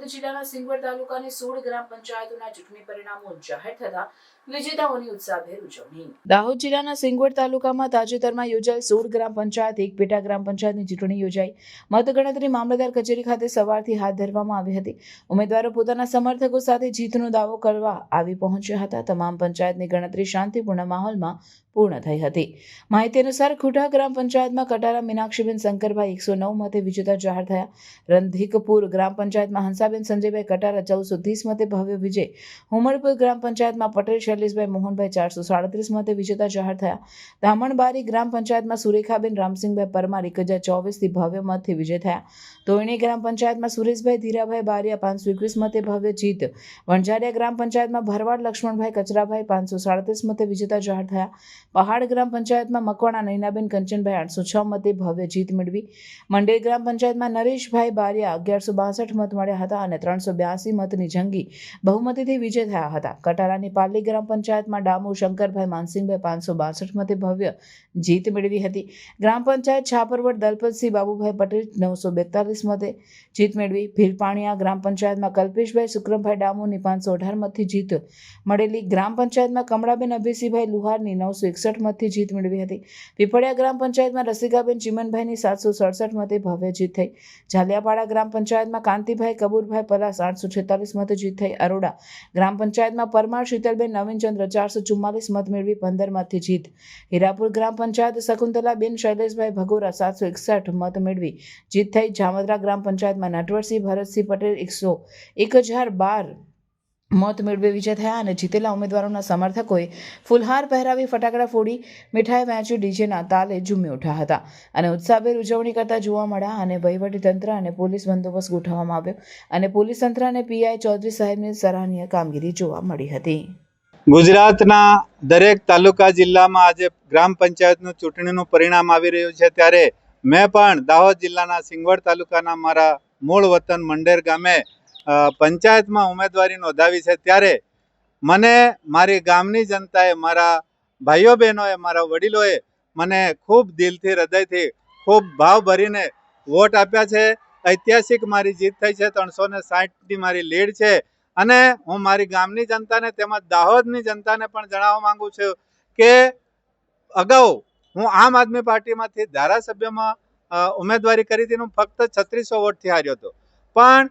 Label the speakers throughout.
Speaker 1: દાહોદ જિલ્લાના સિંગવડ તાલુકાની સોળ ગ્રામ પંચાયતોના ચૂંટણી પરિણામો જાહેર થતા વિજેતાઓની ઉત્સાહભેર ઉજવણી. દાહોદ જિલ્લાના સિંગવડ તાલુકામાં તાજેતરમાં યોજાયેલ સોળ ગ્રામ પંચાયત, એક પેટા ગ્રામ પંચાયતની ચૂંટણી યોજાઈ. મતગણતરી મામલતદાર કચેરી ખાતે સવારથી હાથ ધરવામાં આવી હતી. ઉમેદવારો પોતાના સમર્થકો સાથે જીતનો દાવો કરવા આવી પહોંચ્યા હતા. તમામ પંચાયતની ગણતરી શાંતિપૂર્ણ માહોલમાં પૂર્ણ થઈ હતી. માહિતી અનુસાર ખુટા ગ્રામ પંચાયતમાં કટારા મીનાક્ષીબેન શંકરભાઈ એકસો નવ મતે વિજેતા જાહેર થયા. રંધીકપુર ગ્રામ પંચાયતમાં હંસાબેન સંજયભાઈ કટારા, ચૌદસો ત્રીસ મતે ભવ્ય વિજય. હુમરપુર ગ્રામ પંચાયતમાં પટેલ, શૈલેષભાઈ મોહનભાઈ, ચારસો સાડત્રીસ મતે વિજેતા જાહેર થયા. ધામણબારી ગ્રામ પંચાયતમાં સુરેખાબેન, રામસિંહભાઈ પરમાર એક હજાર ચોવીસથી ભવ્ય મતથી વિજય થયા. તોયણી ગ્રામ પંચાયતમાં સુરેશભાઈ, ધીરાભાઈ બારિયા પાંચસો એકવીસ મતે ભવ્ય જીત. વણઝારિયા ગ્રામ પંચાયતમાં ભરવાડ, લક્ષ્મણભાઈ કચરાભાઈ પાંચસો સાડત્રીસ મતે વિજેતા જાહેર થયા. પહાડ ગ્રામ પંચાયતમાં મકવાણા, નૈનાબેન, કંચનભાઈ આઠસો છ મતે ભવ્ય જીત મેળવી. મંડેર ગ્રામ પંચાયતમાં નરેશભાઈ બારિયા અગિયારસો બાસઠ મત મળ્યા હતા. અને ત્રણસો બ્યાસી મતની જંગી બહુમતીથી વિજય થયા હતા. કટારાની પાલી ગ્રામ પંચાયતમાં ડામુ શંકરભાઈ માનસિંહભાઈ પાંચસો બાસઠ મતે ભવ્ય જીત મેળવી હતી. ગ્રામ પંચાયત છાપરવડ દલપતસિંહ બાબુભાઈ પટેલ નવસો બેતાલીસ મતે જીત મેળવી. ભીલપાણીયા ગ્રામ પંચાયતમાં કલ્પેશભાઈ સુક્રમભાઈ ડામુની પાંચસો અઢાર મતથી જીત મળેલી. ગ્રામ પંચાયતમાં કમળાબેન અભિસિંહભાઈ લુહારની નવસો એકસઠ મતથી જીત મેળવી હતી. પીપળિયા ગ્રામ પંચાયતમાં રસિકાબેન ચિમનભાઈની સાતસો સડસઠ મતે ભવ્ય જીત થઈ. ઝાલિયાપાડા ગ્રામ પંચાયતમાં કાંતિભાઈ કબૂરભાઈ પલાસ આઠસો છેતાલીસ મત જીત થઈ અરોડા. ગ્રામ પંચાયતમાં પરમાર શીતલબેન, નવીનચંદ્ર ચારસો ચુમ્માલીસ મત મેળવી પંદર મતથી જીત. હીરાપુર ગ્રામ પંચાયત શકુંતલાબેન, શૈલેષભાઈ ભગોરા સાતસો એકસઠ મત મેળવી જીત થઈ. જામદરા ગ્રામ પંચાયતમાં નટવરસિંહ, ભરતસિંહ પટેલ એકસો એક હજાર બાર મત મેળવી વિજય થયા અને જીતેલા ઉમેદવારોના સમર્થકોએ ફુલહાર પહેરાવી ફટાકડા ફોડી મીઠાઈ વહેંચી ડીજેના તાલે ઝૂમી ઉઠ્યા હતા. અને ઉત્સાહભેર ઉજવણી કરતા જોવા મળ્યા અને વહીવટીતંત્ર અને પોલીસ બંદોબસ્ત ગોઠવવામાં આવ્યો અને પોલીસ તંત્ર અને પીઆઈ ચૌધરી સાહેબની સરાહનીય કામગીરી જોવા મળી હતી.
Speaker 2: ગુજરાતના દરેક તાલુકા જિલ્લામાં આજે ગ્રામ પંચાયતનું ચૂંટણીનું પરિણામ આવી રહ્યું છે ત્યારે મેં પણ દાહોદ જિલ્લાના સિંગવડ તાલુકાના મારા મૂળ વતન મંડેર ગામે પંચાયતમાં ઉમેદવારી નોંધાવી છે ત્યારે મને મારી ગામની જનતાએ, મારા ભાઈઓ બહેનોએ, મારા વડીલોએ મને ખૂબ દિલથી, હૃદયથી ખૂબ ભાવ ભરીને વોટ આપ્યા છે. ઐતિહાસિક મારી જીત થઈ છે, ત્રણસો ને સાહીઠની મારી લીડ છે અને હું મારી ગામની જનતાને તેમજ દાહોદની જનતાને પણ જણાવવા માંગુ છું કે અગાઉ હું આમ આદમી પાર્ટીમાંથી ધારાસભ્યમાં ઉમેદવારી કરી હતી હું ફક્ત છત્રીસો વોટથી હાર્યો હતો. પણ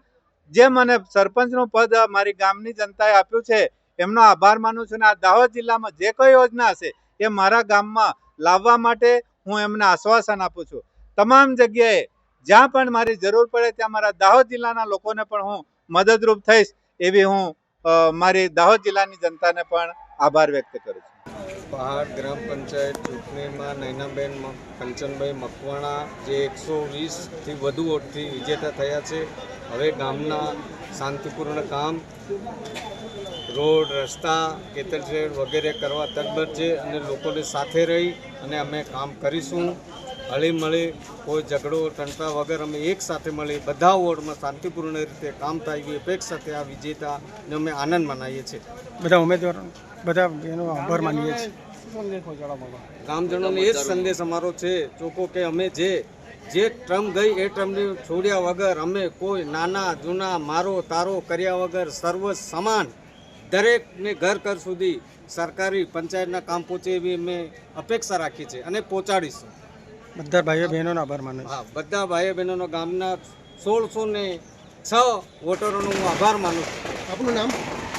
Speaker 2: જે મને સરપંચનું પદ મારી ગામની જનતાએ આપ્યું છે, એમનો આભાર માનું છું અને આ દાહોદ જિલ્લામાં જે કોઈ યોજના હશે, એ મારા ગામમાં લાવવા માટે હું એમને આશ્વાસન આપું છું. તમામ જગ્યાએ જ્યાં પણ મારી જરૂર પડે ત્યાં મારા દાહોદ જિલ્લાના લોકોને પણ હું મદદરૂપ થઈશ, એવી હું મારી દાહોદ જિલ્લાની જનતાને પણ આભાર વ્યક્ત કરું છું.
Speaker 3: પહાડ ગ્રામ પંચાયત ચૂંટણીમાં નૈનાબેન કંચનભાઈ મકવાણા જે એકસો વીસથી વધુ વોટથી વિજેતા થયા છે. હવે ગામના શાંતિપૂર્ણ કામ, રોડ, રસ્તા કેતરશેડ વગેરે કરવા તત્પર છે અને લોકોને સાથે રહી અને અમે કામ કરીશું. હળી મળી કોઈ ઝઘડો ટંટા વગર અમે એક સાથે મળી બધા વોર્ડમાં શાંતિપૂર્ણ રીતે કામ થાય એવી અપેક્ષાથી આ વિજેતાને અમે આનંદ મનાવીએ છીએ.
Speaker 4: બધા ઉમેદવારો બધા એનો આભાર માનીએ છીએ.
Speaker 3: ગામજનોને એ જ સંદેશ અમારો છે ચોખ્ખો કે અમે જે જે ટ્રમ ગઈ એ ટ્રમને છોડ્યા વગર અમે કોઈ નાના જૂના મારો તારો કર્યા વગર સર્વ સમાન દરેકને ઘર ઘર સુધી સરકારી પંચાયતના કામ પહોંચે એવી અમે અપેક્ષા રાખી છે અને પહોંચાડીશું.
Speaker 4: બધા ભાઈઓ બહેનોનો આભાર માનું છું.
Speaker 3: હા બધા ભાઈઓ બહેનોનો ગામના સોળસો ને છ વોટરોનો હું આભાર માનું છું.
Speaker 4: આપનું નામ?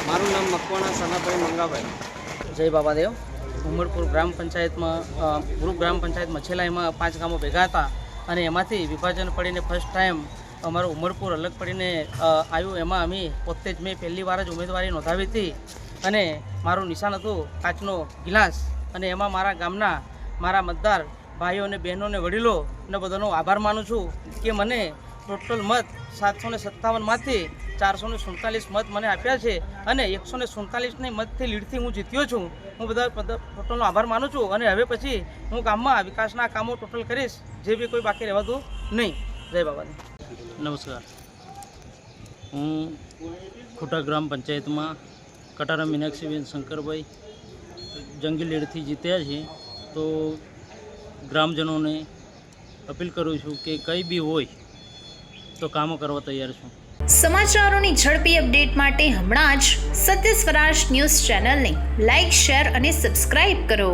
Speaker 3: મારું નામ મકવાણા સનાભાઈ મંગાભાઈ.
Speaker 5: જય બાબાદેવ. ઉમરપુર ગ્રામ પંચાયતમાં ગ્રુપ ગ્રામ પંચાયતમાં છેલ્લા એમાં પાંચ ગામો ભેગા હતા અને એમાંથી વિભાજન પડીને ફર્સ્ટ ટાઈમ અમારું ઉમરપુર અલગ પડીને આવ્યું. એમાં અમે પોતે જ મેં પહેલી વાર જ ઉમેદવારી નોંધાવી હતી અને મારું નિશાન હતું કાચનો ગિલાસ અને એમાં મારા ગામના મારા મતદાર ભાઈઓ અને બહેનો અને વડીલો અને બધાનો આભાર માનું છું કે મને ટોટલ મત સાતસો ને સત્તાવનમાંથી ચારસો ને સુડતાલીસ મત મને આપ્યા છે અને એકસો ને સુડતાલીસની મતથી લીડથી હું જીત્યો છું. હું બધા ટોટલનો આભાર માનું છું અને હવે પછી હું ગામમાં વિકાસના કામો ટોટલ કરીશ, જે બી કોઈ બાકી રહેવાતું નહીં. જય બાબાને નમસ્કાર. હું ખોટા ગ્રામ પંચાયતમાં કટારા મીનાક્ષીબેન શંકરભાઈ જંગી લીડથી જીત્યા છે તો ગ્રામજનોને અપીલ કરું છું કે કંઈ બી હોય તો કામો કરવા તૈયાર છું.
Speaker 6: સમાચારોની ઝડપી અપડેટ માટે હમણાં જ સત્ય સ્વરાજ ન્યૂઝ ચેનલને લાઇક શેર અને સબસ્ક્રાઇબ કરો.